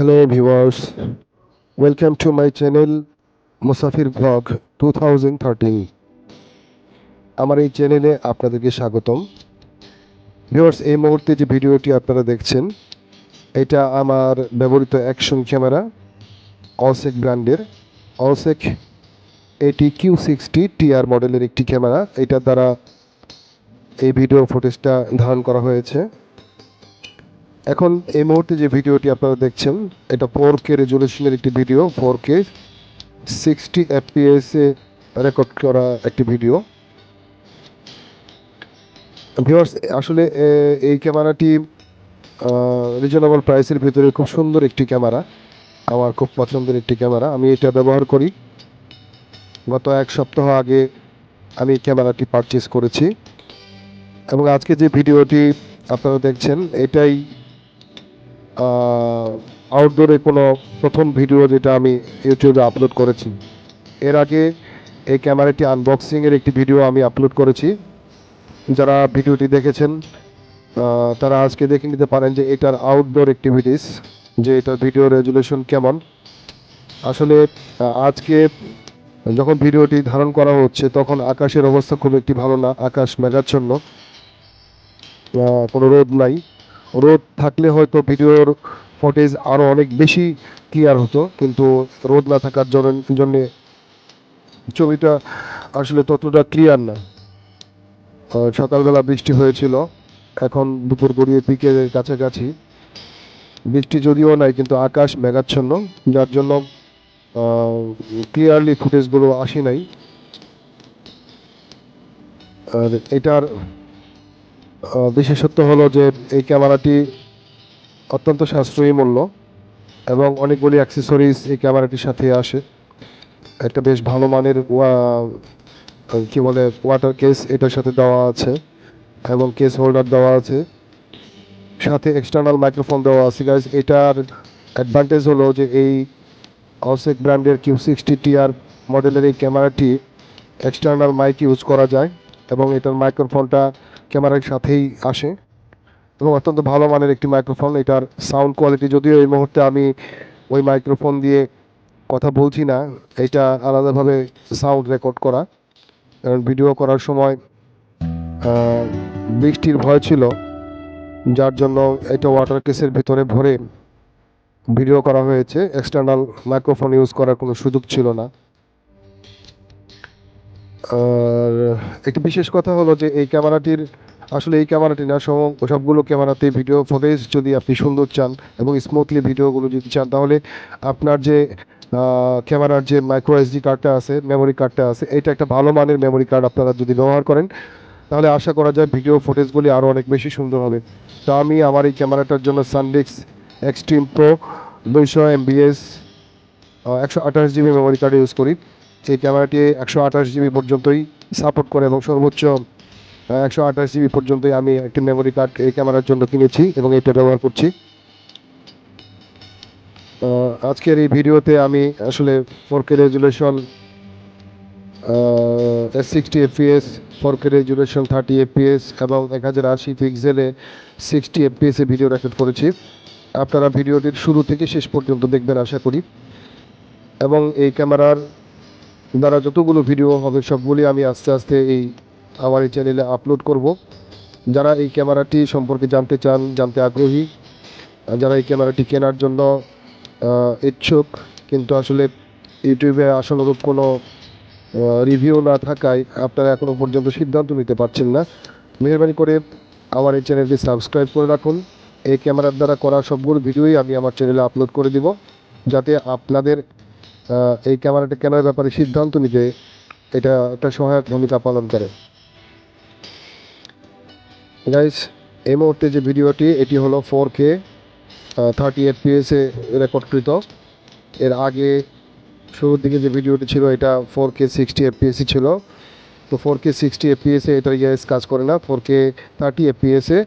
Hello viewers, welcome to my channel Musafir blog to আমার এই চ্যানেলে আপনাদেরকে স্বাগতম। ভিউয়ার্স এই মুহূর্তে যে ভিডিওটি আপনারা দেখছেন এটা আমার ব্যবহৃত অ্যাকশন ক্যামেরা অলসেক ব্র্যান্ডের অলসেক এটি কিউ সিক্সটি টিআর মডেলের একটি ক্যামেরা এটার দ্বারা এই ভিডিও ফুটেজটা ধারণ করা হয়েছে। এখন এই মুহূর্তে যে ভিডিওটি আপনারা দেখছেন, এটা ফোর কে রেজুলেশনের একটি ভিডিও ফোর কে সিক্সটি এফপিএসে রেকর্ড করা একটি ভিডিও। ভিউয়ার্স আসলে এই ক্যামেরাটি রিজনেবল প্রাইসের ভিতরে খুব সুন্দর একটি ক্যামেরা। আমার খুব পছন্দের একটি ক্যামেরা। আমি এটা ব্যবহার করি। গত এক সপ্তাহ আগে আমি ক্যামেরাটি পারচেস করেছি। এবং আজকে যে ভিডিওটি আপনারা দেখছেন, এটাই আউটডোরে কোনো প্রথম ভিডিও যেটা আমি ইউটিউবে আপলোড করেছি। এর আগে এই ক্যামেরাটি আনবক্সিংয়ের একটি ভিডিও আমি আপলোড করেছি। যারা ভিডিওটি দেখেছেন তারা আজকে দেখে নিতে পারেন যে এটার আউটডোর অ্যাক্টিভিটিস যে এটার ভিডিও রেজুলেশন কেমন। আসলে আজকে যখন ভিডিওটি ধারণ করা হচ্ছে, তখন আকাশের অবস্থা খুব একটি ভালো না, আকাশ মেঘাচ্ছন্ন কোনো রোদ নাই। রোদ থাকলে হয়তো ভিডিওর ফুটেজ আরও অনেক বেশি ক্লিয়ার হতো, কিন্তু রোদ না থাকার জন্য ছবিটা আসলে ততটা ক্লিয়ার না। সকালবেলা বৃষ্টি হয়েছিল, এখন দুপুর গড়িয়ে পিকের কাছাকাছি। বৃষ্টি যদিও নাই, কিন্তু আকাশ মেঘাচ্ছন্ন, যার জন্য ক্লিয়ারলি ফুটেজগুলো আসে নাই। আর এটার বিশেষত্ব হলো যে এই ক্যামেরাটি অত্যন্ত সাশ্রয়ী মূল্য এবং অনেকগুলি অ্যাক্সেসরিজ এই ক্যামেরাটির সাথে আসে। একটা বেশ ভালো মানের কি বলে ওয়াটার কেস এটার সাথে দেওয়া আছে এবং কেস হোল্ডার দেওয়া আছে। সাথে এক্সটার্নাল মাইক্রোফোন দেওয়া আছে। গাইজ এটার অ্যাডভান্টেজ হলো যে এই অসেক ব্র্যান্ডের কিউ সিক্সটি টিআর মডেলের এই ক্যামেরাটি এক্সটার্নাল মাইক ইউজ করা যায় এবং এটার মাইক্রোফোনটা ক্যামেরার সাথেই আসে। এবং অত্যন্ত ভালো মানের একটি মাইক্রোফোন এটার সাউন্ড কোয়ালিটি যদিও এই মুহূর্তে আমি ওই মাইক্রোফোন দিয়ে কথা বলছি না, এটা আলাদাভাবে সাউন্ড রেকর্ড করা। কারণ ভিডিও করার সময় বৃষ্টির ভয় ছিল, যার জন্য এটা ওয়াটার কেসের ভিতরে ভরে ভিডিও করা হয়েছে। এক্সটার্নাল মাইক্রোফোন ইউজ করার কোনো সুযোগ ছিল না। আর একটি বিশেষ কথা হলো যে এই ক্যামেরাটির, আসলে এই ক্যামেরাটি না সব সবগুলো ক্যামেরাতে ভিডিও ফুটেজ যদি আপনি সুন্দর চান এবং স্মুথলি ভিডিওগুলো যদি চান, তাহলে আপনার যে ক্যামেরার যে মাইক্রো এসডি কার্ডটা আছে মেমোরি কার্ডটা আছে, এটা একটা ভালো মানের মেমোরি কার্ড আপনারা যদি ব্যবহার করেন, তাহলে আশা করা যায় ভিডিও ফুটেজগুলি আরও অনেক বেশি সুন্দর হবে। তো আমি আমার এই ক্যামেরাটার জন্য সানডিক্স এক্সট্রিম প্রো দুইশো এমবিএস একশো আঠাশ জিবি মেমোরি কার্ড ইউজ করি। সেই ক্যামেরাটি একশো আঠাশ জিবি পর্যন্তই সাপোর্ট করে এবং সর্বোচ্চ একশো আঠাশ জিবি পর্যন্তই আমি একটি মেমোরি কার্ড এই ক্যামেরার জন্য কিনেছি এবং এটা ব্যবহার করছি। আজকের এই ভিডিওতে আমি আসলে four K resolution sixty FPS four K resolution thirty FPS এবং এক হাজার আশি পিক্সেলে সিক্সটি এফপিএসে ভিডিও রেকর্ড করেছি। আপনারা ভিডিওটির শুরু থেকে শেষ পর্যন্ত দেখবেন, আশা করি। এবং এই ক্যামেরার দ্বারা যতগুলো ভিডিও হবে সবগুলি আমি আস্তে আস্তে এই আমার এই চ্যানেলে আপলোড করব। যারা এই ক্যামেরাটি সম্পর্কে জানতে চান, জানতে আগ্রহী যারা এই ক্যামেরাটি কেনার জন্য ইচ্ছুক, কিন্তু আসলে ইউটিউবে আসলরূপ কোনো রিভিউ না থাকায় আপনারা এখনও পর্যন্ত সিদ্ধান্ত নিতে পারছেন না। মেহরবানি করে আমার এই চ্যানেলটি সাবস্ক্রাইব করে রাখুন। এই ক্যামেরার দ্বারা করা সবগুলো ভিডিওই আমি আমার চ্যানেলে আপলোড করে দিব, যাতে আপনাদের এই ক্যামেরাটা কেনার ব্যাপারে সিদ্ধান্ত নিতে এটা একটা সহায়ক ভূমিকা পালন করে? গাইস এই মুহূর্তে যে ভিডিওটি, এটি হলো ফোর কে থার্টি এফপিএসে রেকর্ডকৃত। এর আগে শুরুর দিকে যে ভিডিওটি ছিল, এটা ফোর কে সিক্সটি এফপিএসই ছিল। তো ফোর কে সিক্সটি এফপিএসে এটার ইয়াইস কাজ করে না। ফোর কে থার্টি এফপিএসে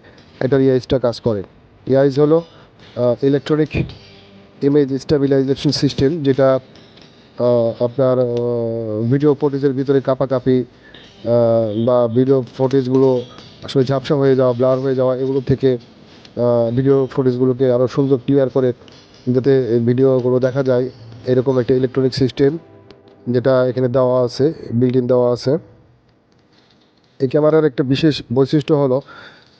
এটার ইয়াইসটা কাজ করে। ইয়াইস হলো ইলেকট্রনিক ইমেজ স্টেবিলাইজেশন সিস্টেম যেটা আপনার ভিডিও ফুটেজের ভিতরে কাপাকাপি বা ভিডিও ফুটেজগুলো আসলে ঝাপসা হয়ে যাওয়া ব্লার হয়ে যাওয়া, এগুলো থেকে ভিডিও ফুটেজগুলোকে আরও সুন্দর ক্লিয়ার করে যাতে ভিডিওগুলো দেখা যায়, এরকম একটা ইলেকট্রনিক সিস্টেম যেটা এখানে দেওয়া আছে বিল্ডিং দেওয়া আছে। এই ক্যামেরার একটা বিশেষ বৈশিষ্ট্য হলো,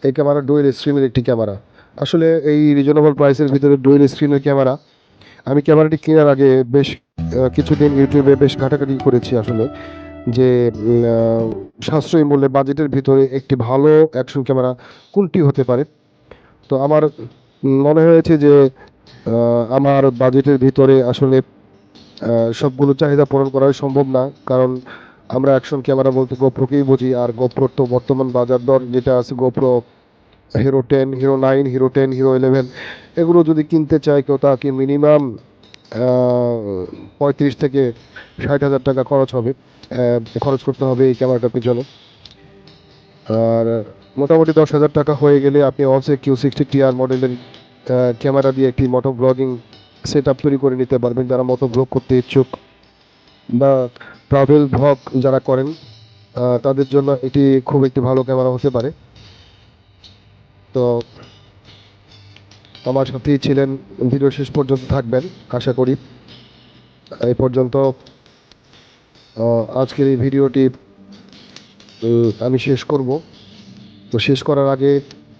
এই ক্যামেরা ডুয়েল স্ক্রিনের একটি ক্যামেরা আসলে এই রিজনেবল প্রাইসের ভিতরে ডুয়েল স্ক্রিনের ক্যামেরা আমি ক্যামেরাটি কেনার আগে বেশ কিছুদিন ইউটিউবে বেশ ঘাটাঘাটি করেছি আসলে, যে সাশ্রয়ী মূল্যে বাজেটের ভিতরে একটি ভালো অ্যাকশন ক্যামেরা কোনটি হতে পারে? তো আমার মনে হয়েছে যে আমার বাজেটের ভিতরে আসলে সবগুলো চাহিদা পূরণ করা সম্ভব না, কারণ আমরা অ্যাকশন ক্যামেরা বলতে গোপ্রোকেই বুঝি, আর গোপ্রোর তো বর্তমান বাজার দর যেটা আছে GoPro Hero ten Hero nine Hero ten Hero eleven এগুলো যদি কিনতে চায় কেউ তাকে মিনিমাম পঁয়ত্রিশ থেকে ষাট হাজার টাকা খরচ হবে। খরচ করতে হবে এই ক্যামেরাটার পিছনে। আর মোটামুটি দশ হাজার টাকা হয়ে গেলে আপনি অলসে কিউ সিক্সটি টিআর মডেলের ক্যামেরা দিয়ে একটি মোটো ব্লগিং সেট আপ তৈরি করে নিতে পারবেন যারা মোটো ব্লগ করতে ইচ্ছুক বা ট্রাভেল ব্লগ যারা করেন তাদের জন্য এটি খুব একটি ভালো ক্যামেরা হতে পারে। তো আমার সাথেই ছিলেন, ভিডিও শেষ পর্যন্ত থাকবেন, আশা করি। এই পর্যন্ত আজকের এই ভিডিওটি আমি শেষ করব। তো শেষ করার আগে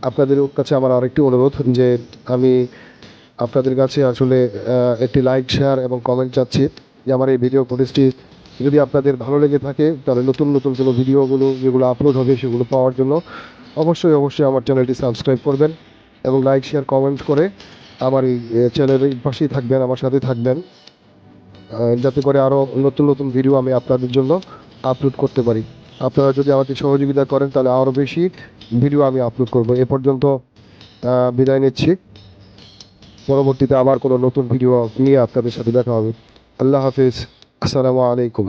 আপনাদের কাছে আমার আরেকটি অনুরোধ, যে আমি আপনাদের কাছে আসলে একটি লাইক শেয়ার এবং কমেন্ট চাচ্ছি যে আমার এই ভিডিও ফুটেজটি যদি আপনাদের ভালো লেগে থাকে, তাহলে নতুন নতুন কোনো ভিডিওগুলো যেগুলো আপলোড হবে সেগুলো পাওয়ার জন্য অবশ্যই অবশ্যই আমার চ্যানেলটি সাবস্ক্রাইব করবেন এবং লাইক শেয়ার কমেন্ট করে আমার এই চ্যানেলের পাশেই থাকবেন, আমার সাথে থাকবেন। যাতে করে আরও নতুন নতুন ভিডিও আমি আপনাদের জন্য আপলোড করতে পারি। আপনারা যদি আমাকে সহযোগিতা করেন, তাহলে আরও বেশি ভিডিও আমি আপলোড করব। এ পর্যন্ত বিদায় নিচ্ছি। পরবর্তীতে আবার কোনো নতুন ভিডিও নিয়ে আপনাদের সাথে দেখা হবে। আল্লাহ হাফিজ। আসসালামু আলাইকুম।